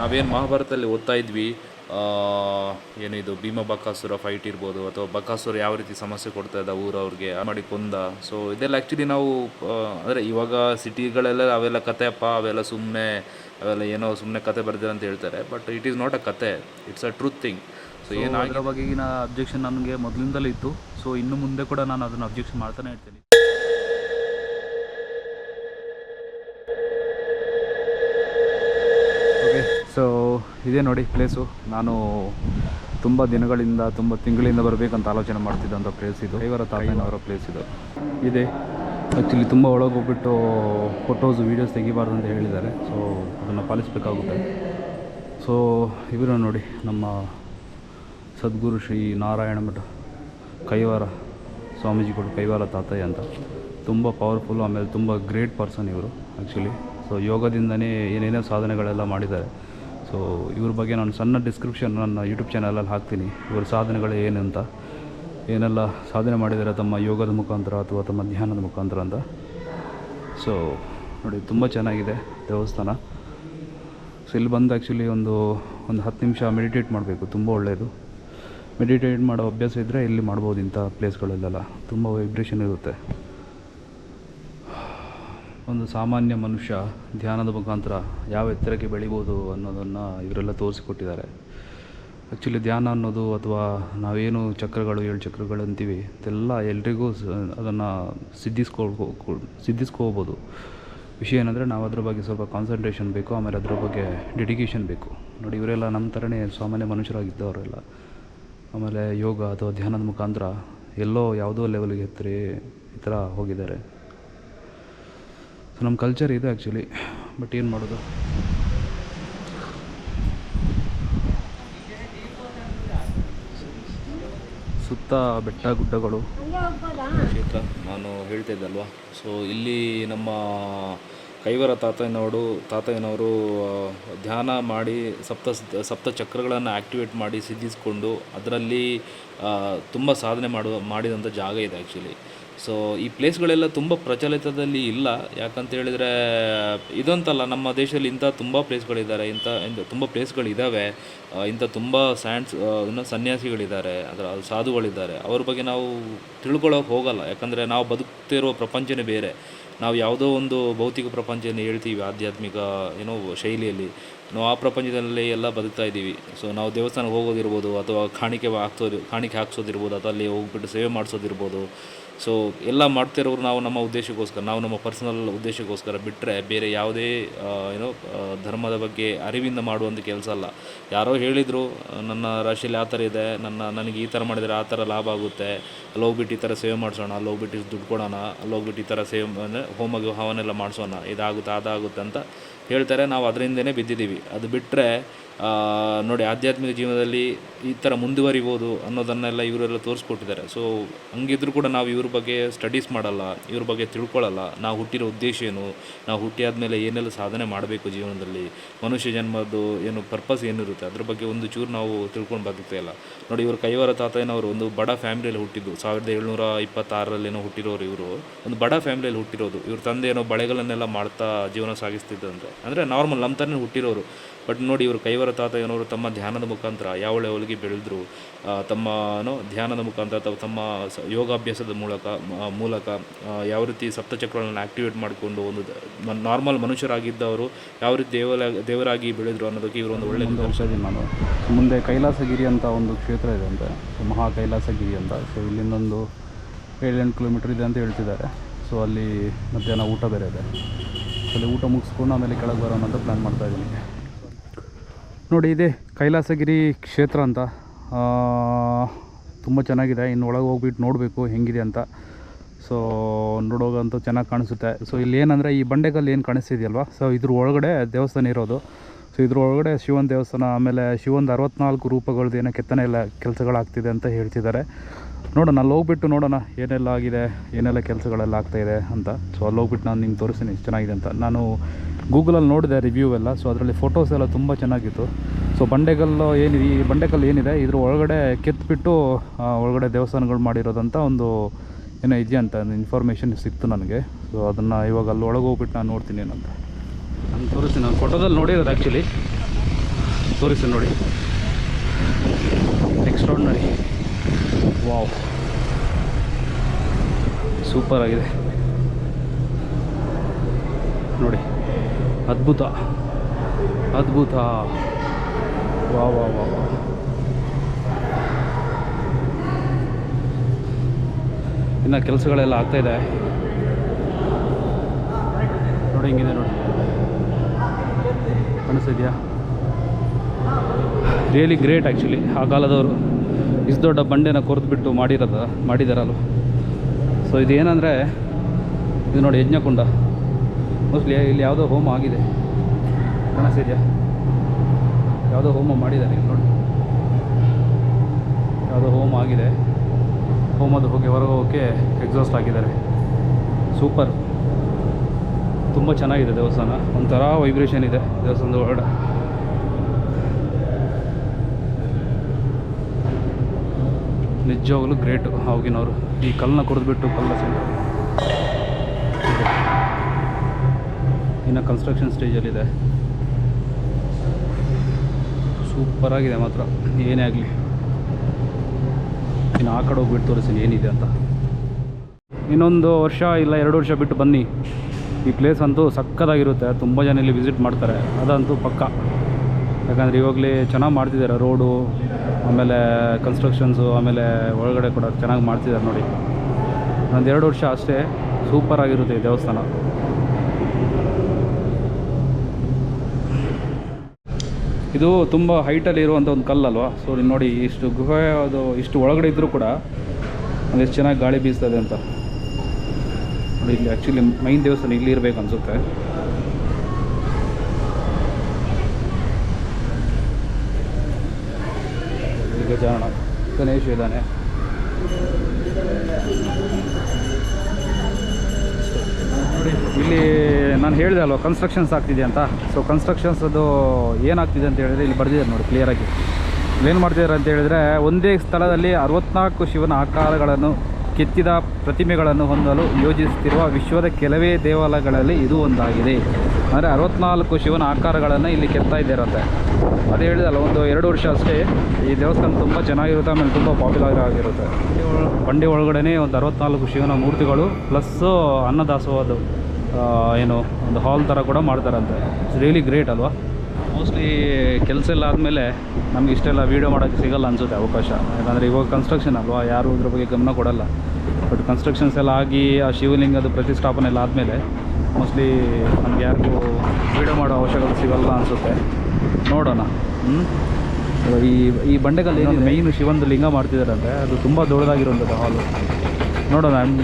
ನಾವೇನು ಮಹಾಭಾರತದಲ್ಲಿ ಓದ್ತಾ ಇದ್ವಿ ಏನಿದು ಭೀಮ ಬಕಾಸುರ ಫೈಟ್ ಇರ್ಬೋದು ಅಥವಾ ಬಕಾಸುರ ಯಾವ ರೀತಿ ಸಮಸ್ಯೆ ಕೊಡ್ತಾ ಇದ್ದ ಊರವ್ರಿಗೆ ಮಾಡಿ ಕೊಂದ. ಸೊ ಇದೆಲ್ಲ ಆ್ಯಕ್ಚುಲಿ ನಾವು ಅಂದರೆ ಇವಾಗ ಸಿಟಿಗಳೆಲ್ಲ ಅವೆಲ್ಲ ಕತೆ ಅಪ್ಪ ಅವೆಲ್ಲ ಸುಮ್ಮನೆ ಅವೆಲ್ಲ ಏನೋ ಸುಮ್ಮನೆ ಕತೆ ಬರ್ದಿಲ್ಲ ಅಂತ ಹೇಳ್ತಾರೆ. But it is not a ಕತೆ it's a truth thing so ಏನಾಗಿ ಅದರ ಬಗೆಗಿನ ಅಬ್ಜೆಕ್ಷನ್ ನನಗೆ ಮೊದಲಿಂದಲೇ ಇತ್ತು. ಸೊ ಇನ್ನು ಮುಂದೆ ಕೂಡ ನಾನು ಅದನ್ನು ಅಬ್ಜೆಕ್ಷನ್ ಮಾಡ್ತಾನೆ ಇರ್ತೀನಿ. ಸೊ ಇದೇ ನೋಡಿ ಪ್ಲೇಸು ನಾನು ತುಂಬ ದಿನಗಳಿಂದ, ತುಂಬ ತಿಂಗಳಿಂದ ಬರಬೇಕಂತ ಆಲೋಚನೆ ಮಾಡ್ತಿದ್ದಂಥ ಪ್ಲೇಸ್ ಇದು. ಐವರ ತಾಯಿನವರ ಪ್ಲೇಸ್ ಇದು. ಇದೆ. ಆ್ಯಕ್ಚುಲಿ ತುಂಬ ಒಳಗೆ ಹೋಗ್ಬಿಟ್ಟು ಫೋಟೋಸ್ ವೀಡಿಯೋಸ್ ತೆಗಿಬಾರ್ದು ಅಂತ ಹೇಳಿದ್ದಾರೆ. ಸೊ ಅದನ್ನು ಪಾಲಿಸಬೇಕಾಗುತ್ತೆ. ಸೊ ಇವರು ನೋಡಿ ನಮ್ಮ ಸದ್ಗುರು ಶ್ರೀ ನಾರಾಯಣ ಮಠ, ಕೈವಾರ ಸ್ವಾಮೀಜಿಗಳು ಕೈವಾರ ತಾತಯ್ಯ ಅಂತ. ತುಂಬ ಪವರ್ಫುಲ್ಲು ಆಮೇಲೆ ತುಂಬ ಗ್ರೇಟ್ ಪರ್ಸನ್ ಇವರು ಆ್ಯಕ್ಚುಲಿ ಸೊ ಯೋಗದಿಂದನೇ ಏನೇನೋ ಸಾಧನೆಗಳೆಲ್ಲ ಮಾಡಿದ್ದಾರೆ. ಸೊ ಇವ್ರ ಬಗ್ಗೆ ನಾನು ಸಣ್ಣ ಡಿಸ್ಕ್ರಿಪ್ಷನ್ ನನ್ನ ಯೂಟ್ಯೂಬ್ ಚಾನಲಲ್ಲಿ ಹಾಕ್ತೀನಿ. ಇವ್ರ ಸಾಧನೆಗಳು ಏನು ಅಂತ. ಏನೆಲ್ಲ ಸಾಧನೆ ಮಾಡಿದ್ದಾರೆ ತಮ್ಮ ಯೋಗದ ಮುಖಾಂತರ ಅಥವಾ ತಮ್ಮ ಧ್ಯಾನದ ಮುಖಾಂತರ ಅಂತ. ಸೊ ನೋಡಿ ತುಂಬ ಚೆನ್ನಾಗಿದೆ ದೇವಸ್ಥಾನ. ಸೊ ಇಲ್ಲಿ ಬಂದು ಆ್ಯಕ್ಚುಲಿ ಒಂದು ಒಂದು ಹತ್ತು ನಿಮಿಷ ಮೆಡಿಟೇಟ್ ಮಾಡಬೇಕು. ತುಂಬ ಒಳ್ಳೆಯದು ಮೆಡಿಟೇಟ್ ಮಾಡೋ ಅಭ್ಯಾಸ ಇದ್ದರೆ ಇಲ್ಲಿ ಮಾಡ್ಬೋದು ಇಂಥ ಪ್ಲೇಸ್ಗಳಲ್ಲೆಲ್ಲ ತುಂಬ ವೈಬ್ರೇಷನ್ ಇರುತ್ತೆ. ಒಂದು ಸಾಮಾನ್ಯ ಮನುಷ್ಯ ಧ್ಯಾನದ ಮುಖಾಂತರ ಯಾವ ಎತ್ತರಕ್ಕೆ ಬೆಳಿಬೋದು ಅನ್ನೋದನ್ನು ಇವರೆಲ್ಲ ತೋರಿಸಿಕೊಟ್ಟಿದ್ದಾರೆ. ಆ್ಯಕ್ಚುಲಿ ಧ್ಯಾನ ಅನ್ನೋದು ಅಥವಾ ನಾವೇನು ಚಕ್ರಗಳು, ಏಳು ಚಕ್ರಗಳು ಅಂತೀವಿ, ಇದೆಲ್ಲ ಎಲ್ರಿಗೂ ಅದನ್ನು ಸಿದ್ಧಿಸ್ಕೊ ಸಿದ್ಧಿಸ್ಕೋಬೋದು. ವಿಷಯ ಏನಂದರೆ ನಾವು ಅದ್ರ ಬಗ್ಗೆ ಸ್ವಲ್ಪ ಕಾನ್ಸಂಟ್ರೇಷನ್ ಬೇಕು, ಆಮೇಲೆ ಅದ್ರ ಬಗ್ಗೆ ಡೆಡಿಕೇಷನ್ ಬೇಕು. ನೋಡಿ, ಇವರೆಲ್ಲ ನಮ್ಮ ಥರನೇ ಸಾಮಾನ್ಯ ಮನುಷ್ಯರಾಗಿದ್ದವರೆಲ್ಲ, ಆಮೇಲೆ ಯೋಗ ಅಥವಾ ಧ್ಯಾನದ ಮುಖಾಂತರ ಎಲ್ಲೋ ಯಾವುದೋ ಲೆವೆಲ್ಗೆ ಎತ್ತರಿ ಈ ಥರ ಹೋಗಿದ್ದಾರೆ. ನಮ್ಮ ಕಲ್ಚರ್ ಇದೆ ಆ್ಯಕ್ಚುಲಿ ಬಟ್ ಏನು ಮಾಡೋದು? ಸುತ್ತ ಬೆಟ್ಟ ಗುಡ್ಡಗಳು. ಕ್ಷೇತ್ರ, ನಾನು ಹೇಳ್ತಾ ಇದ್ದಲ್ವಾ? ಸೊ ಇಲ್ಲಿ ನಮ್ಮ ಕೈವರ ತಾತಯ್ಯನವರು ತಾತಯ್ಯನವರು ಧ್ಯಾನ ಮಾಡಿ ಸಪ್ತ ಸಪ್ತ ಚಕ್ರಗಳನ್ನು ಆ್ಯಕ್ಟಿವೇಟ್ ಮಾಡಿ ಸಿದ್ಧಿಸಿಕೊಂಡು, ಅದರಲ್ಲಿ ತುಂಬ ಸಾಧನೆ ಮಾಡುವ ಮಾಡಿದಂಥ ಜಾಗ ಇದೆ ಆ್ಯಕ್ಚುಲಿ ಸೊ ಈ ಪ್ಲೇಸ್ಗಳೆಲ್ಲ ತುಂಬ ಪ್ರಚಲಿತದಲ್ಲಿ ಇಲ್ಲ. ಯಾಕಂತ ಹೇಳಿದರೆ, ಇದಂತಲ್ಲ, ನಮ್ಮ ದೇಶದಲ್ಲಿ ಇಂಥ ತುಂಬ ಪ್ಲೇಸ್ಗಳಿದ್ದಾರೆ ಇಂಥ ಇಂಥ ತುಂಬ ಪ್ಲೇಸ್ಗಳಿದ್ದಾವೆ ಇಂಥ ತುಂಬ ಸ್ಯಾಂಡ್ಸ್ ಇನ್ನೂ ಸನ್ಯಾಸಿಗಳಿದ್ದಾರೆ. ಅದರ ಸಾಧುಗಳಿದ್ದಾರೆ. ಅವ್ರ ಬಗ್ಗೆ ನಾವು ತಿಳ್ಕೊಳ್ಳೋಕೆ ಹೋಗಲ್ಲ. ಯಾಕಂದರೆ, ನಾವು ಬದುಕ್ತಿರೋ ಪ್ರಪಂಚನೇ ಬೇರೆ. ನಾವು ಯಾವುದೋ ಒಂದು ಭೌತಿಕ ಪ್ರಪಂಚನ ಹೇಳ್ತೀವಿ, ಆಧ್ಯಾತ್ಮಿಕ, ಏನೋ ಶೈಲಿಯಲ್ಲಿ. ನಾವು ಆ ಪ್ರಪಂಚದಲ್ಲಿ ಎಲ್ಲ ಬದುಕ್ತಾ ಇದ್ದೀವಿ. ಸೊ ನಾವು ದೇವಸ್ಥಾನಕ್ಕೆ ಹೋಗೋದಿರ್ಬೋದು, ಅಥವಾ ಕಾಣಿಕೆ ಹಾಕ್ಸೋದು ಕಾಣಿಕೆ ಹಾಕ್ಸೋದಿರ್ಬೋದು, ಅಥವಾ ಅಲ್ಲಿ ಹೋಗ್ಬಿಟ್ಟು ಸೇವೆ ಮಾಡಿಸೋದಿರ್ಬೋದು. ಸೊ ಎಲ್ಲ ಮಾಡ್ತಿರೋರು ನಾವು ನಮ್ಮ ಉದ್ದೇಶಕ್ಕೋಸ್ಕರ, ನಾವು ನಮ್ಮ ಪರ್ಸನಲ್ ಉದ್ದೇಶಕ್ಕೋಸ್ಕರ ಬಿಟ್ಟರೆ ಬೇರೆ ಯಾವುದೇ ಏನೋ ಧರ್ಮದ ಬಗ್ಗೆ ಅರಿವಿಂದ ಮಾಡುವಂಥ ಕೆಲಸ ಅಲ್ಲ. ಯಾರೋ ಹೇಳಿದರು, ನನ್ನ ರಾಶಿಯಲ್ಲಿ ಆ ಥರ ಇದೆ, ನನ್ನ, ನನಗೆ ಈ ಥರ ಮಾಡಿದರೆ ಆ ಥರ ಲಾಭ ಆಗುತ್ತೆ, ಅಲ್ಲಿ ಹೋಗ್ಬಿಟ್ಟು ಈ ಥರ ಸೇವೆ ಮಾಡಿಸೋಣ, ಅಲ್ಲಿ ಹೋಗ್ಬಿಟ್ಟು ದುಡ್ಡು ಕೊಡೋಣ, ಅಲ್ಲಿ ಹೋಗ್ಬಿಟ್ಟು ಈ ಥರ ಸೇವೆ, ಅಂದರೆ ಹೋಮಗೆ ಹವನೆಲ್ಲ ಮಾಡಿಸೋಣ, ಇದಾಗುತ್ತೆ, ಅದಾಗುತ್ತೆ ಅಂತ ಹೇಳ್ತಾರೆ, ನಾವು ಅದರಿಂದನೇ ಬಿದ್ದಿದ್ದೀವಿ. ಅದು ಬಿಟ್ಟರೆ ನೋಡಿ, ಆಧ್ಯಾತ್ಮಿಕ ಜೀವನದಲ್ಲಿ ಈ ಥರ ಮುಂದುವರಿಬೋದು ಅನ್ನೋದನ್ನೆಲ್ಲ ಇವರೆಲ್ಲ ತೋರಿಸ್ಕೊಟ್ಟಿದ್ದಾರೆ. ಸೊ ಹಂಗಿದ್ರು ಕೂಡ ನಾವು ಇವ್ರ ಬಗ್ಗೆ ಸ್ಟಡೀಸ್ ಮಾಡಲ್ಲ, ಇವ್ರ ಬಗ್ಗೆ ತಿಳ್ಕೊಳ್ಳಲ್ಲ ನಾವು ಹುಟ್ಟಿರೋ ಉದ್ದೇಶ ಏನು? ನಾವು ಹುಟ್ಟಿ ಆದಮೇಲೆ ಏನೆಲ್ಲ ಸಾಧನೆ ಮಾಡಬೇಕು ಜೀವನದಲ್ಲಿ? ಮನುಷ್ಯ ಜನ್ಮದ್ದು ಏನು ಪರ್ಪಸ್ ಏನಿರುತ್ತೆ? ಅದ್ರ ಬಗ್ಗೆ ಒಂದು ಚೂರು ನಾವು ತಿಳ್ಕೊಂಡು ಬದುಕ್ತಾ ಇಲ್ಲ ನೋಡಿ, ಇವರು ಕೈವಾರ ತಾತಯ್ಯನವರು ಒಂದು ಬಡ ಫ್ಯಾಮಿಲಿಯಲ್ಲಿ ಹುಟ್ಟಿದ್ದು. ಸಾವಿರದ ಏಳ್ನೂರ ಇಪ್ಪತ್ತಾರರಲ್ಲೇನೋ ಹುಟ್ಟಿರೋರು ಇವರು. ಒಂದು ಬಡ ಫ್ಯಾಮಿಲಿಯಲ್ಲಿ ಹುಟ್ಟಿರೋದು. ಇವ್ರ ತಂದೆ ಏನೋ ಬಳೆಗಳನ್ನೆಲ್ಲ ಮಾಡ್ತಾ ಜೀವನ ಸಾಗಿಸ್ತಿದ್ದಂತೆ. ಅಂದರೆ ನಾರ್ಮಲ್ ನಮ್ಮ ಥರನೇ ಹುಟ್ಟಿರೋರು. ಬಟ್ ನೋಡಿ ಇವರು ಕೈವರ ತಾತ ಏನೋರು ತಮ್ಮ ಧ್ಯಾನದ ಮುಖಾಂತರ ಯಾವ ಲೆವೆಲ್ಗೆ ಬೆಳೆದ್ರು ತಮ್ಮನೋ ತಮ್ಮ ಏನೋ ಧ್ಯಾನದ ಮುಖಾಂತರ ಅಥವಾ ತಮ್ಮ ಯೋಗಾಭ್ಯಾಸದ ಮೂಲಕ ಮೂಲಕ ಯಾವ ರೀತಿ ಸಪ್ತಚಕ್ರಗಳನ್ನು ಆ್ಯಕ್ಟಿವೇಟ್ ಮಾಡಿಕೊಂಡು ಒಂದು ನಾರ್ಮಲ್ ಮನುಷ್ಯರಾಗಿದ್ದವರು ಯಾವ ರೀತಿ ದೇವರ ದೇವರಾಗಿ ಬೆಳೆದ್ರು ಅನ್ನೋದಕ್ಕೆ ಇವರು ಒಂದು ಒಳ್ಳೆಯ ಹೋಗ್ತಾ ನಾನು. ಮುಂದೆ ಕೈಲಾಸಗಿರಿ ಅಂತ ಒಂದು ಕ್ಷೇತ್ರ ಇದೆ ಅಂತೆ ಮಹಾ ಕೈಲಾಸಗಿರಿ ಅಂತ. ಸೊ ಇಲ್ಲಿಂದೊಂದು ಏಳೆಂಟು ಕಿಲೋಮೀಟ್ರ್ ಇದೆ ಅಂತ ಹೇಳ್ತಿದ್ದಾರೆ. ಸೊ ಅಲ್ಲಿ ಮಧ್ಯಾಹ್ನ ಊಟ ಬೇರೆ ಇದೆ. ಅಲ್ಲಿ ಊಟ ಮುಗಿಸ್ಕೊಂಡು ಆಮೇಲೆ ಕೆಳಗೆ ಬರೋಣ ಅಂತ ಪ್ಲ್ಯಾನ್ ಮಾಡ್ತಾ ಇದ್ದೀನಿ. ನೋಡಿ, ಇದೆ ಕೈಲಾಸಗಿರಿ ಕ್ಷೇತ್ರ ಅಂತ. ತುಂಬ ಚೆನ್ನಾಗಿದೆ. ಇನ್ನು ಒಳಗೆ ಹೋಗ್ಬಿಟ್ಟು ನೋಡಬೇಕು ಹೆಂಗಿದೆ ಅಂತ. ಸೊ ನೋಡೋಗಂತೂ ಚೆನ್ನಾಗಿ ಕಾಣಿಸುತ್ತೆ. ಸೊ ಇಲ್ಲಿ ಏನಂದರೆ ಈ ಬಂಡೆಗಲ್ಲಿ ಏನು ಕಾಣಿಸ್ತಿದೆಯಲ್ವಾ? ಸೊ ಇದ್ರ ಒಳಗಡೆ ದೇವಸ್ಥಾನ ಇರೋದು. ಸೊ ಇದ್ರ ಒಳಗಡೆ ಶಿವನ ದೇವಸ್ಥಾನ, ಆಮೇಲೆ ಶಿವಂದು ಅರವತ್ನಾಲ್ಕು ರೂಪಗಳದ್ದು ಏನೋ ಕೆತ್ತನೆ ಎಲ್ಲ ಕೆಲಸಗಳಾಗ್ತಿದೆ ಅಂತ ಹೇಳ್ತಿದ್ದಾರೆ. ನೋಡೋಣ, ಅಲ್ಲಿ ಹೋಗ್ಬಿಟ್ಟು ನೋಡೋಣ ಏನೆಲ್ಲ ಆಗಿದೆ, ಏನೆಲ್ಲ ಕೆಲಸಗಳೆಲ್ಲ ಆಗ್ತಾಯಿದೆ ಅಂತ. ಸೊ ಅಲ್ಲಿ ಹೋಗ್ಬಿಟ್ಟು ನಾನು ನಿಮ್ಗೆ ತೋರಿಸ್ತೀನಿ, ಎಷ್ಟು ಚೆನ್ನಾಗಿದೆ ಅಂತ. ನಾನು ಗೂಗಲಲ್ಲಿ ನೋಡಿದೆ ರಿವ್ಯೂ ಎಲ್ಲ ಸೊ ಅದರಲ್ಲಿ ಫೋಟೋಸ್ ಎಲ್ಲ ತುಂಬ ಚೆನ್ನಾಗಿತ್ತು. ಸೊ ಬಂಡೆಗಲ್ಲು ಏನಿದೆ ಈ ಬಂಡೆಕಲ್ಲು ಏನಿದೆ, ಇದ್ರ ಒಳಗಡೆ ಕೆತ್ತಿಬಿಟ್ಟು ಒಳಗಡೆ ದೇವಸ್ಥಾನಗಳು ಮಾಡಿರೋದಂತ ಒಂದು ಏನೋ ಇದೆಯಂತ ಇನ್ಫಾರ್ಮೇಷನ್ ಸಿಕ್ತು ನನಗೆ. ಸೊ ಅದನ್ನು ಇವಾಗ ಅಲ್ಲಿ ಒಳಗೆ ಹೋಗ್ಬಿಟ್ಟು ನಾನು ನೋಡ್ತೀನಿ ಏನಂತ. ನಾನು ತೋರಿಸ್ತೀನಿ, ನಾನು ಫೋಟೋದಲ್ಲಿ ನೋಡಿರೋದು ಆ್ಯಕ್ಚುಲಿ ತೋರಿಸ್ತೀನಿ ನೋಡಿ. Extraordinary wow. ಸೂಪರ್ ಆಗಿದೆ. ನೋಡಿ, ಅದ್ಭುತ. ಅದ್ಭುತ. ವಾ ವಾ ವಾ ಇನ್ನು ಕೆಲಸಗಳೆಲ್ಲ ಆಗ್ತಾಯಿದೆ ನೋಡಿ, ಹಿಂಗಿದೆ ನೋಡಿ. ಕಾಣಿಸ್ತಿದ್ಯಾ ರಿಯಲಿ ಗ್ರೇಟ್ ಆ್ಯಕ್ಚುಲಿ ಆ ಕಾಲದವರು. ಇಷ್ಟು ದೊಡ್ಡ ಬಂಡೆನ ಕೊರೆದ್ಬಿಟ್ಟು ಮಾಡಿರೋದ, ಮಾಡಿದಾರಲ್ವ? ಸೊ ಇದೇನಂದರೆ, ಇದು ನೋಡಿ ಯಜ್ಞಕುಂಡ. ಮೋಸ್ಟ್ಲಿ ಇಲ್ಲಿ ಯಾವುದೋ ಹೋಮ ಆಗಿದೆ. ಕಾಣಿಸ್ತಿದ್ಯಾ? ಯಾವುದೋ ಹೋಮ ಮಾಡಿದ್ದಾರೆ ಇಲ್ಲಿ ನೋಡಿ. ಯಾವುದೋ ಹೋಮ ಆಗಿದೆ. ಹೋಮದ ಹೋಗಿ ಹೊರಗೆ ಹೋಗೋಕ್ಕೆ ಎಕ್ಸಾಸ್ಟ್ ಆಗಿದ್ದಾರೆ ಸೂಪರ್ ತುಂಬ ಚೆನ್ನಾಗಿದೆ ದೇವಸ್ಥಾನ. ಒಂಥರ ವೈಬ್ರೇಷನ್ ಇದೆ ದೇವಸ್ಥಾನದ ಒಳಗಡೆ. ನಿಜವಾಗ್ಲೂ ಗ್ರೇಟು ಅವಾಗಿನವರು ಈ ಕಲ್ಲನ್ನ ಕುಡಿದ್ಬಿಟ್ಟು ಕಲ್ಲ ಇನ್ನು ಕನ್ಸ್ಟ್ರಕ್ಷನ್ ಸ್ಟೇಜಲ್ಲಿದೆ ಸೂಪರಾಗಿದೆ ಮಾತ್ರ. ಏನೇ ಆಗಲಿ. ಇನ್ನು ಆ ಕಡೆ ಹೋಗ್ಬಿಟ್ಟು ತೋರಿಸ್ತೀನಿ ಏನಿದೆ ಅಂತ. ಇನ್ನೊಂದು ವರ್ಷ ಇಲ್ಲ ಎರಡು ವರ್ಷ ಬಿಟ್ಟು ಬನ್ನಿ. ಈ ಪ್ಲೇಸ್ ಅಂತೂ ಸಕ್ಕತ್ತಾಗಿರುತ್ತೆ ತುಂಬ ಜನ ಇಲ್ಲಿ ವಿಸಿಟ್ ಮಾಡ್ತಾರೆ. ಅದಂತೂ ಪಕ್ಕ. ಯಾಕಂದರೆ ಇವಾಗಲೇ ಚೆನ್ನಾಗಿ ಮಾಡ್ತಿದ್ದಾರೆ. ರೋಡು ಆಮೇಲೆ ಕನ್ಸ್ಟ್ರಕ್ಷನ್ಸು ಆಮೇಲೆ ಒಳಗಡೆ ಕೂಡ ಚೆನ್ನಾಗಿ ಮಾಡ್ತಿದ್ದಾರೆ ನೋಡಿ. ಒಂದು ಎರಡು ವರ್ಷ ಅಷ್ಟೇ ಸೂಪರ್ ಆಗಿರುತ್ತೆ ಈ ದೇವಸ್ಥಾನ. ಇದು ತುಂಬ ಹೈಟಲ್ಲಿ ಇರುವಂಥ ಒಂದು ಕಲ್ಲಲ್ವಾ ಸೊ ಇಲ್ಲಿ ನೋಡಿ ಇಷ್ಟು ಗುಹೆ, ಅದು ಇಷ್ಟು ಒಳಗಡೆ ಇದ್ದರೂ ಕೂಡ ಅದು ಎಷ್ಟು ಚೆನ್ನಾಗಿ ಗಾಳಿ ಬೀಸ್ತದೆ ಅಂತ. ನೋಡಿ, ಇಲ್ಲಿ ಆ್ಯಕ್ಚುಲಿ ಮೈನ್ ದೇವಸ್ಥಾನ ಇಲ್ಲಿ ಇರಬೇಕು ಅನಿಸುತ್ತೆ. ಗಜಾನ ಗಣೇಶ ಇದ್ದಾನೆ. ಇಲ್ಲಿ ನಾನು ಹೇಳಿದೆ ಅಲ್ವಾ ಕನ್ಸ್ಟ್ರಕ್ಷನ್ಸ್ ಆಗ್ತಿದೆ ಅಂತ. ಸೊ ಕನ್ಸ್ಟ್ರಕ್ಷನ್ಸ್ ಅದು ಏನಾಗ್ತಿದೆ ಅಂತ ಹೇಳಿದ್ರೆ ಇಲ್ಲಿ ಬರ್ದಿದ್ದಾರೆ ನೋಡಿ ಕ್ಲಿಯರಾಗಿ ಏನು ಮಾಡ್ತಿದ್ದಾರೆ ಅಂತ ಹೇಳಿದರೆ, ಒಂದೇ ಸ್ಥಳದಲ್ಲಿ ಅರವತ್ನಾಲ್ಕು ಶಿವನ ಆಕಾರಗಳನ್ನು ಕೆತ್ತಿದ ಪ್ರತಿಮೆಗಳನ್ನು ಹೊಂದಲು ಯೋಜಿಸುತ್ತಿರುವ ವಿಶ್ವದ ಕೆಲವೇ ದೇವಾಲಯಗಳಲ್ಲಿ ಇದು ಒಂದಾಗಿದೆ. ಅಂದರೆ ಅರವತ್ನಾಲ್ಕು ಶಿವನ ಆಕಾರಗಳನ್ನು ಇಲ್ಲಿ ಕೆತ್ತಾ ಇದ್ದಿರುತ್ತೆ ಅದು ಹೇಳಿದಲ್ಲ, ಒಂದು ಎರಡು ವರ್ಷ ಅಷ್ಟೇ ಈ ದೇವಸ್ಥಾನ ತುಂಬ ಚೆನ್ನಾಗಿರುತ್ತೆ, ಆಮೇಲೆ ತುಂಬ ಪಾಪ್ಯುಲರ್ ಆಗಿರುತ್ತೆ. ಬಂಡೆ ಒಳ- ಒಳಗಡೆ ಒಂದು ಅರವತ್ನಾಲ್ಕು ಶಿವನ ಮೂರ್ತಿಗಳು ಪ್ಲಸ್ಸು ಅನ್ನದಾಸೋಹದ್ದು ಏನು, ಒಂದು ಹಾಲ್ ಥರ ಕೂಡ ಮಾಡ್ತಾರಂತೆ. ಇಟ್ಸ್ ರಿಯಲಿ ಗ್ರೇಟ್ ಅಲ್ವಾ? ಮೋಸ್ಟ್ಲಿ ಕೆಲಸ ಎಲ್ಲ ಆದಮೇಲೆ ನಮ್ಗೆ ಇಷ್ಟೆಲ್ಲ ವೀಡಿಯೋ ಮಾಡೋಕ್ಕೆ ಸಿಗಲ್ಲ ಅನಿಸುತ್ತೆ ಅವಕಾಶ. ಯಾಕಂದರೆ ಇವಾಗ ಕನ್ಸ್ಟ್ರಕ್ಷನ್ ಅಲ್ವಾ, ಯಾರು ಇದ್ರ ಬಗ್ಗೆ ಗಮನ ಕೊಡಲ್ಲ. ಬಟ್ ಕನ್ಸ್ಟ್ರಕ್ಷನ್ಸ್ ಎಲ್ಲ ಆಗಿ ಆ ಶಿವಲಿಂಗದ ಪ್ರತಿಷ್ಠಾಪನೆ ಎಲ್ಲ ಆದಮೇಲೆ ಮೋಸ್ಟ್ಲಿ ನಮ್ಗೆ ಯಾರಿಗೂ ವೀಡಿಯೋ ಮಾಡೋ ಅವಶ್ಯಕತೆ ಸಿಗಲ್ಲ ಅನಿಸುತ್ತೆ. ನೋಡೋಣ. ಈ ಈ ಬಂಡೆಗಲ್ಲಿ ಏನೊಂದು? ಮೇಯ್ನ್ ಶಿವಂದು ಲಿಂಗ ಮಾಡ್ತಿದ್ದಾರಂತೆ ಅದು ತುಂಬ ದೊಡ್ಡದಾಗಿರೋಂಥದ್ದು ಹಾಲು ನೋಡೋಣ I am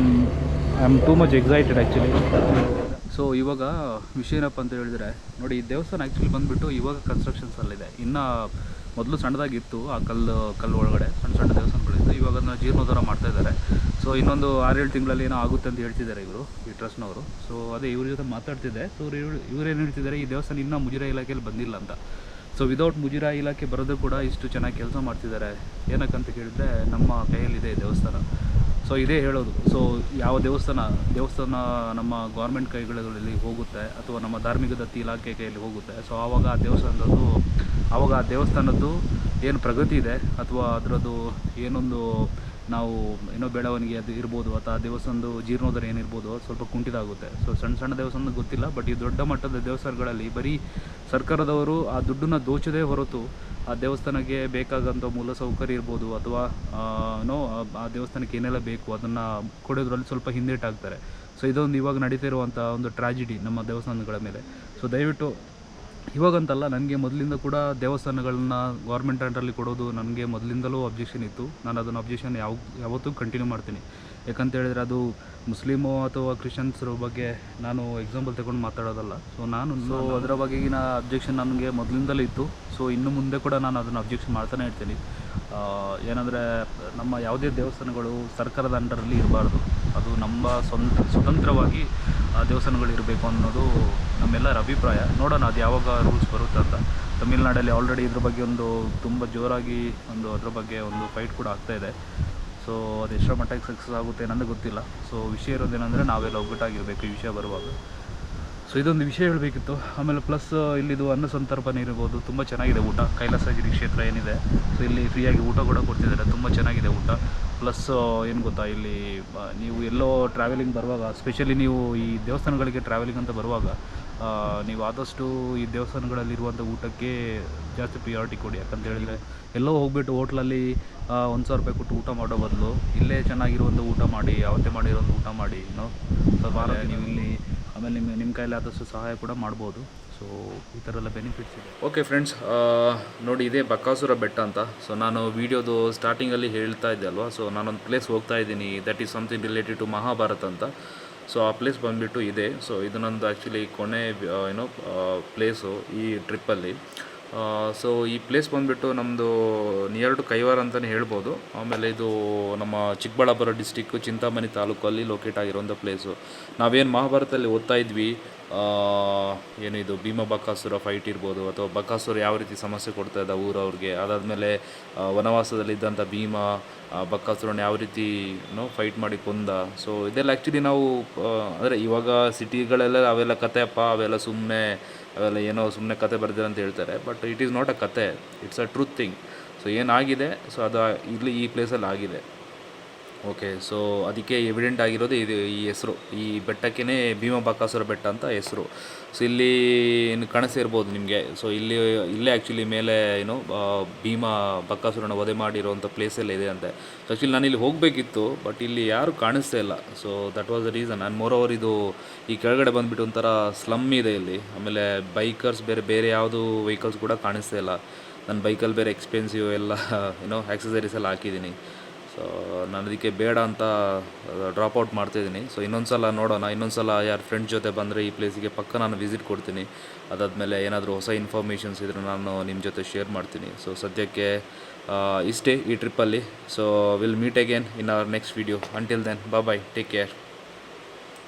I am too much excited actually so ಇವಾಗ ವಿಷಯ ಏನಪ್ಪ ಅಂತ ಹೇಳಿದ್ರೆ, ನೋಡಿ, ಈ ದೇವಸ್ಥಾನ ಆ್ಯಕ್ಚುಲಿ ಬಂದುಬಿಟ್ಟು ಇವಾಗ ಕನ್ಸ್ಟ್ರಕ್ಷನ್ಸಲ್ಲಿದೆ ಇನ್ನು ಮೊದಲು ಸಣ್ಣದಾಗಿತ್ತು, ಆ ಕಲ್ಲು ಕಲ್ಲು ಒಳಗಡೆ ಸಣ್ಣ ಸಣ್ಣ ದೇವಸ್ಥಾನಗಳಿತ್ತು. ಇವಾಗ ಅದನ್ನ ಜೀರ್ಣೋದ್ಧಾರ ಮಾಡ್ತಾ ಇದ್ದಾರೆ. ಸೊ ಇನ್ನೊಂದು ಆರೇಳು ತಿಂಗಳಲ್ಲಿ ಏನೋ ಆಗುತ್ತೆ ಅಂತ ಹೇಳ್ತಿದ್ದಾರೆ ಇವರು, ಈ ಟ್ರಸ್ಟ್ನವರು. ಸೊ ಅದೇ ಇವ್ರ ಜೊತೆ ಮಾತಾಡ್ತಿದ್ದೆ. ಸೊ ಇವ್ರು ಏನು ಹೇಳ್ತಿದ್ದಾರೆ, ಈ ದೇವಸ್ಥಾನ ಇನ್ನೂ ಮುಜಿರಾ ಇಲಾಖೆಯಲ್ಲಿ ಬಂದಿಲ್ಲ ಅಂತ. ಸೊ ವಿದೌಟ್ ಮುಜಿರಾ ಇಲಾಖೆ ಬರೋದು ಕೂಡ ಇಷ್ಟು ಚೆನ್ನಾಗಿ ಕೆಲಸ ಮಾಡ್ತಿದ್ದಾರೆ. ಏನಕ್ಕಂತ ಕೇಳಿದ್ರೆ, ನಮ್ಮ ಕೈಯಲ್ಲಿದೆ ಈ ದೇವಸ್ಥಾನ. ಸೊ ಇದೇ ಹೇಳೋದು. ಸೊ ಯಾವ ದೇವಸ್ಥಾನ ದೇವಸ್ಥಾನ ನಮ್ಮ ಗೌರ್ಮೆಂಟ್ ಕೈಗಳಲ್ಲಿ ಹೋಗುತ್ತೆ ಅಥವಾ ನಮ್ಮ ಧಾರ್ಮಿಕ ದತ್ತಿ ಇಲಾಖೆ ಕೈಯಲ್ಲಿ ಹೋಗುತ್ತೆ. ಸೊ ಆವಾಗ ಆ ದೇವಸ್ಥಾನದ್ದು, ಆವಾಗ ಆ ದೇವಸ್ಥಾನದ್ದು ಏನು ಪ್ರಗತಿ ಇದೆ ಅಥವಾ ಅದರದ್ದು ಏನೊಂದು ನಾವು ಏನೋ ಬೆಳವಣಿಗೆ ಅದು ಇರ್ಬೋದು ಅಥವಾ ಆ ದೇವಸ್ಥಾನದ ಜೀರ್ಣೋದ್ಧಾರ ಏನಿರ್ಬೋದು ಸ್ವಲ್ಪ ಕುಂಠಿತ ಆಗುತ್ತೆ ಸೊ ಸಣ್ಣ ಸಣ್ಣ ದೇವಸ್ಥಾನ ಗೊತ್ತಿಲ್ಲ ಬಟ್ ಈ ದೊಡ್ಡ ಮಟ್ಟದ ದೇವಸ್ಥಾನಗಳಲ್ಲಿ ಬರೀ ಸರ್ಕಾರದವರು ಆ ದುಡ್ಡನ್ನ ದೋಚದೇ ಹೊರತು ಆ ದೇವಸ್ಥಾನಕ್ಕೆ ಬೇಕಾದಂಥ ಮೂಲಸೌಕರ್ಯ ಇರ್ಬೋದು ಅಥವಾ ನೋ ಆ ದೇವಸ್ಥಾನಕ್ಕೆ ಏನೆಲ್ಲ ಬೇಕು ಅದನ್ನು ಕೊಡೋದ್ರಲ್ಲಿ ಸ್ವಲ್ಪ ಹಿಂದೇಟಾಗ್ತಾರೆ. ಸೊ ಇದೊಂದು ಇವಾಗ ನಡೀತಿರುವಂಥ ಒಂದು ಟ್ರಾಜಿಡಿ ನಮ್ಮ ದೇವಸ್ಥಾನಗಳ ಮೇಲೆ. ಸೊ ದಯವಿಟ್ಟು, ಇವಾಗಂತಲ್ಲ ನನಗೆ ಮೊದಲಿಂದ ಕೂಡ ದೇವಸ್ಥಾನಗಳನ್ನ ಗೌರ್ಮೆಂಟ್ ಅಂಡರಲ್ಲಿ ಕೊಡೋದು ನನಗೆ ಮೊದಲಿಂದಲೂ ಅಬ್ಜೆಕ್ಷನ್ ಇತ್ತು. ನಾನು ಅದನ್ನು ಅಬ್ಜೆಕ್ಷನ್ ಯಾವ, ಯಾವತ್ತೂ ಕಂಟಿನ್ಯೂ ಮಾಡ್ತೀನಿ. ಯಾಕಂತ ಹೇಳಿದ್ರೆ ಅದು ಮುಸ್ಲಿಮು ಅಥವಾ ಕ್ರಿಶ್ಚಿಯನ್ಸ್ರ ಬಗ್ಗೆ ನಾನು ಎಕ್ಸಾಂಪಲ್ ತಗೊಂಡು ಮಾತಾಡೋದಲ್ಲ. ಸೊ ನಾನು ಸೊ ಅದರ ಬಗೆಗಿನ ಅಬ್ಜೆಕ್ಷನ್ ನನಗೆ ಮೊದಲಿಂದಲೇ ಇತ್ತು. ಸೊ ಇನ್ನು ಮುಂದೆ ಕೂಡ ನಾನು ಅದನ್ನು ಅಬ್ಜೆಕ್ಷನ್ ಮಾಡ್ತಾನೆ ಇರ್ತೀನಿ. ಏನಂದರೆ ನಮ್ಮ ಯಾವುದೇ ದೇವಸ್ಥಾನಗಳು ಸರ್ಕಾರದ ಅಂಡರಲ್ಲಿ ಇರಬಾರ್ದು. ಅದು ನಮ್ಮ ಸ್ವಂತ ಸ್ವತಂತ್ರವಾಗಿ ಆ ದೇವಸ್ಥಾನಗಳು ಇರಬೇಕು ಅನ್ನೋದು ನಮ್ಮೆಲ್ಲರ ಅಭಿಪ್ರಾಯ. ನೋಡೋಣ ಅದು ಯಾವಾಗ ರೂಲ್ಸ್ ಬರುತ್ತೆ ಅಂತ. ತಮಿಳ್ನಾಡಲ್ಲಿ ಆಲ್ರೆಡಿ ಇದ್ರ ಬಗ್ಗೆ ಒಂದು ತುಂಬ ಜೋರಾಗಿ ಒಂದು ಅದ್ರ ಬಗ್ಗೆ ಒಂದು ಫೈಟ್ ಕೂಡ ಆಗ್ತಾ ಇದೆ. ಸೊ ಅದು ಎಷ್ಟರ ಮಟ್ಟಿಗೆ ಸಕ್ಸಸ್ ಆಗುತ್ತೆ ಅನ್ನೋದು ಗೊತ್ತಿಲ್ಲ. ಸೊ ವಿಷಯ ಇರೋದೇನೆಂದರೆ ನಾವೆಲ್ಲ ಒಗ್ಗಟ್ಟಾಗಿರಬೇಕು ಈ ವಿಷಯ ಬರುವಾಗ. ಸೊ ಇದೊಂದು ವಿಷಯ ಹೇಳಬೇಕಿತ್ತು. ಆಮೇಲೆ ಪ್ಲಸ್ ಇಲ್ಲಿದು ಅನ್ನ ಸಂತರ್ಪಣೆ ಇರ್ಬೋದು. ತುಂಬ ಚೆನ್ನಾಗಿದೆ ಊಟ. ಕೈಲಾಸಗಿರಿ ಕ್ಷೇತ್ರ ಏನಿದೆ. ಸೊ ಇಲ್ಲಿ ಫ್ರೀಯಾಗಿ ಊಟ ಕೂಡ ಕೊಡ್ತಿದ್ದಾರೆ. ತುಂಬ ಚೆನ್ನಾಗಿದೆ ಊಟ. ಪ್ಲಸ್ ಏನು ಗೊತ್ತಾ, ಇಲ್ಲಿ ನೀವು ಎಲ್ಲೋ ಟ್ರಾವೆಲಿಂಗ್ ಬರುವಾಗ ಸ್ಪೆಷಲಿ ನೀವು ಈ ದೇವಸ್ಥಾನಗಳಿಗೆ ಟ್ರಾವೆಲಿಂಗ್ ಅಂತ ಬರುವಾಗ ನೀವು ಆದಷ್ಟು ಈ ದೇವಸ್ಥಾನಗಳಲ್ಲಿರುವಂಥ ಊಟಕ್ಕೆ ಜಾಸ್ತಿ ಪ್ರಿಯಾರಿಟಿ ಕೊಡಿ. ಯಾಕಂತ ಹೇಳಿದರೆ ಎಲ್ಲೋ ಹೋಗ್ಬಿಟ್ಟು ಹೋಟ್ಲಲ್ಲಿ ಒಂದು ಸಾವಿರ ರೂಪಾಯಿ ಕೊಟ್ಟು ಊಟ ಮಾಡೋ ಬದಲು ಇಲ್ಲೇ ಚೆನ್ನಾಗಿರುವಂಥ ಊಟ ಮಾಡಿ ಅವತ್ತೆ ಮಾಡಿರೋದು ಊಟ ಮಾಡಿ ನೋಡಿ ಸ್ವಲ್ಪ ನೀವು ಇಲ್ಲಿ ಆಮೇಲೆ ನಿಮ್ಮ ನಿಮ್ಮ ಕೈಯಲ್ಲಿ ಆದಷ್ಟು ಸಹಾಯ ಕೂಡ ಮಾಡ್ಬೋದು. ಸೊ ಈ ಥರ ಎಲ್ಲ ಬೆನಿಫಿಟ್ಸ್ ಇದೆ. ಓಕೆ ಫ್ರೆಂಡ್ಸ್ ನೋಡಿ ಇದೇ ಬಕಾಸುರ ಬೆಟ್ಟ ಅಂತ. ಸೊ ನಾನು ವೀಡಿಯೋದು ಸ್ಟಾರ್ಟಿಂಗಲ್ಲಿ ಹೇಳ್ತಾ ಇದ್ದೆ ಅಲ್ವಾ? ಸೊ ನಾನೊಂದು ಪ್ಲೇಸ್ ಹೋಗ್ತಾ ಇದ್ದೀನಿ. That is something related to Mahabharat ಅಂತ. ಸೊ ಆ ಪ್ಲೇಸ್ ಬಂದುಬಿಟ್ಟು ಇದೆ. ಸೊ ಇದು ನಂದು ಆ್ಯಕ್ಚುಲಿ ಕೊನೆ ಏನೋ ಪ್ಲೇಸು ಈ ಟ್ರಿಪ್ಪಲ್ಲಿ ಸೊ ಈ ಪ್ಲೇಸ್ ಬಂದುಬಿಟ್ಟು ನಮ್ಮದು ನಿಯರ್ ಟು ಕೈವಾರ ಅಂತಲೇ ಹೇಳ್ಬೋದು. ಆಮೇಲೆ ಇದು ನಮ್ಮ ಚಿಕ್ಕಬಳ್ಳಾಪುರ ಡಿಸ್ಟಿಕ್ಕು ಚಿಂತಾಮಣಿ ತಾಲೂಕಲ್ಲಿ ಲೊಕೇಟ್ ಆಗಿರೋಂಥ ಪ್ಲೇಸು ನಾವೇನು ಮಹಾಭಾರತದಲ್ಲಿ ಓದ್ತಾ ಇದ್ವಿ ಏನಿದು ಭೀಮ ಬಕಾಸುರ ಫೈಟ್ ಇರ್ಬೋದು, ಅಥವಾ ಬಕಾಸುರ ಯಾವ ರೀತಿ ಸಮಸ್ಯೆ ಕೊಡ್ತಾ ಇದ್ದ ಊರವ್ರಿಗೆ ಅದಾದಮೇಲೆ ವನವಾಸದಲ್ಲಿದ್ದಂಥ ಭೀಮ ಬಕಾಸುರನ ಯಾವ ರೀತಿ ನೋ ಫೈಟ್ ಮಾಡಿ ಕೊಂದ. ಸೊ ಇದೆಲ್ಲ ಆ್ಯಕ್ಚುಲಿ ನಾವು ಅಂದರೆ ಇವಾಗ ಸಿಟಿಗಳೆಲ್ಲ ಅವೆಲ್ಲ ಕತೆಯಪ್ಪ ಅವೆಲ್ಲ ಸುಮ್ಮನೆ ಅವೆಲ್ಲ ಏನೋ ಸುಮ್ಮನೆ ಕತೆ ಬರ್ದಿರ ಅಂತ ಹೇಳ್ತಾರೆ. But it is not a ಕತೆ. It's a truth thing so ಏನಾಗಿದೆ? ಸೊ ಅದು ಇಲ್ಲಿ ಈ ಪ್ಲೇಸಲ್ಲಿ ಆಗಿದೆ. ಓಕೆ ಸೊ ಅದಕ್ಕೆ ಎವಿಡೆಂಟ್ ಆಗಿರೋದು ಇದು ಈ ಹೆಸರು. ಈ ಬೆಟ್ಟಕ್ಕೇ ಭೀಮ ಬಕಾಸುರ ಬೆಟ್ಟ ಅಂತ ಹೆಸರು. ಸೊ ಇಲ್ಲಿ ಏನು ಕಾಣಿಸ್ತಿರ್ಬೋದು ನಿಮಗೆ? ಸೊ ಇಲ್ಲಿ, ಇಲ್ಲೇ ಆ್ಯಕ್ಚುಲಿ ಮೇಲೆ ಏನು ಭೀಮ ಬಕಾಸುರನ ವಧೆ ಮಾಡಿರೋಂಥ ಪ್ಲೇಸೆಲ್ಲ ಇದೆ ಅಂತೆ. ಸೊ ಆ್ಯಕ್ಚುಲಿ ನಾನು ಇಲ್ಲಿ ಹೋಗಬೇಕಿತ್ತು ಬಟ್ ಇಲ್ಲಿ ಯಾರು ಕಾಣಿಸ್ತಾ ಇಲ್ಲ. So that was the reason more over ಇದು ಈ ಕೆಳಗಡೆ ಬಂದುಬಿಟ್ಟು ಒಂಥರ ಸ್ಲಮ್ ಇದೆ ಇಲ್ಲಿ. ಆಮೇಲೆ ಬೈಕರ್ಸ್ ಬೇರೆ ಬೇರೆ ಯಾವುದು ವೆಹಿಕಲ್ಸ್ ಕೂಡ ಕಾಣಿಸ್ತಾ ಇಲ್ಲ. ನನ್ನ ಬೈಕಲ್ಲಿ ಬೇರೆ ಎಕ್ಸ್ಪೆನ್ಸಿವ್ ಎಲ್ಲ ಏನೋ ಆಕ್ಸಸರೀಸ್ ಎಲ್ಲ ಹಾಕಿದ್ದೀನಿ. ಸೊ ನಾನು ಅದಕ್ಕೆ ಬೇಡ ಅಂತ ಡ್ರಾಪ್ ಔಟ್ ಮಾಡ್ತಾಯಿದ್ದೀನಿ ಸೊ ಇನ್ನೊಂದು ಸಲ ನೋಡೋಣ. ಇನ್ನೊಂದು ಸಲ ಯಾರು ಫ್ರೆಂಡ್ ಜೊತೆ ಬಂದರೆ ಈ ಪ್ಲೇಸಿಗೆ ಪಕ್ಕ ನಾನು ವಿಸಿಟ್ ಕೊಡ್ತೀನಿ. ಅದಾದಮೇಲೆ ಏನಾದರೂ ಹೊಸ ಇನ್ಫಾರ್ಮೇಷನ್ಸ್ ಇದ್ದರೆ ನಾನು ನಿಮ್ಮ ಜೊತೆ ಶೇರ್ ಮಾಡ್ತೀನಿ. ಸೊ ಸದ್ಯಕ್ಕೆ ಇಷ್ಟೇ ಈ ಟ್ರಿಪ್ಪಲ್ಲಿ so will meet again in our next video until then bye take care